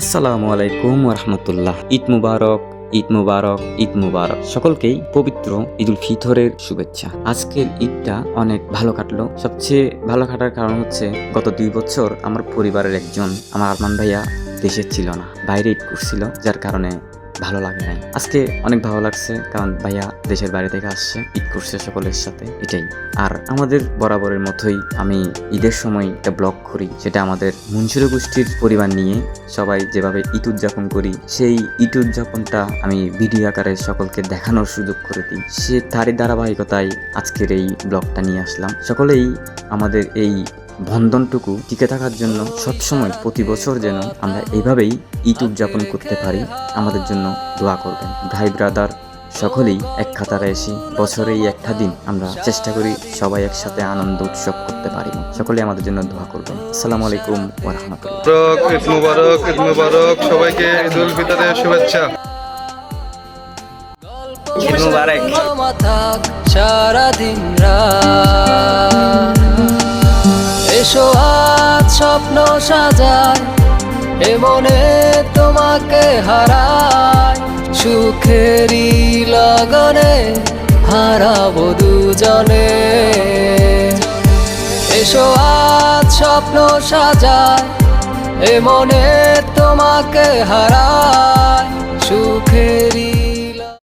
আসসালামু আলাইকুম রহমতুল্লাহ ঈদ মুবারক ঈদ মুবারক ঈদ মুবারক। সকলকেই পবিত্র ঈদুল ফিতরের শুভেচ্ছা। আজকের ঈদটা অনেক ভালো কাটলো। সবচেয়ে ভালো কাটার কারণ হচ্ছে, গত দুই বছর আমার পরিবারের একজন, আমার আরমান ভাইয়া দেশে ছিল না, বাইরে ঈদ করছিল, যার কারণে ভালো লাগে নাই। আজকে অনেক ভালো লাগছে, কারণ ভাইয়া দেশের বাইরে থেকে আসছে, ঈদ করছে সকলের সাথে, এটাই। আর আমাদের বরাবরের মতোই আমি ঈদের সময় একটা ব্লগ করি সেটা আমাদের মুন্সির গোষ্ঠীর পরিবার নিয়ে সবাই যেভাবে ঈদ উদযাপন করি, সেই ঈদ উদযাপনটা আমি ভিডিও আকারে সকলকে দেখানোর সুযোগ করে দিই। সে তারই ধারাবাহিকতায় আজকের এই ব্লগটা নিয়ে আসলাম। সকলেই আমাদের এই বন্ধনটুকু টিকে থাকার জন্য সবসময় প্রতি বছর যেন আমরা এইভাবেই ঈদ উদযাপন করতে পারি আমাদের জন্য দোয়া করবেন। ভাই ব্রাদার সকলেই এক খাতারে এসে বছরে এই একটা দিন আমরা চেষ্টা করি সবাই একসাথে আনন্দ উৎসব করতে পারি। সকলেই আমাদের জন্য দোয়া করবেন। আসসালামু আলাইকুম ওয়া রাহমাতুল্লাহ। ঈদ মুবারক ঈদ মুবারক সবাইকে ঈদ উল ফিতরের শুভেচ্ছা। ঈদ মুবারক। থাক সারাদিন রাত। এসো, আজ স্বপ্ন সাজায় এ মনে তোমাকে হারায় সুখেরই লগনে হারাবো দুজনে। এসো, আজ স্বপ্ন সাজায় এ মনে তোমাকে হারায়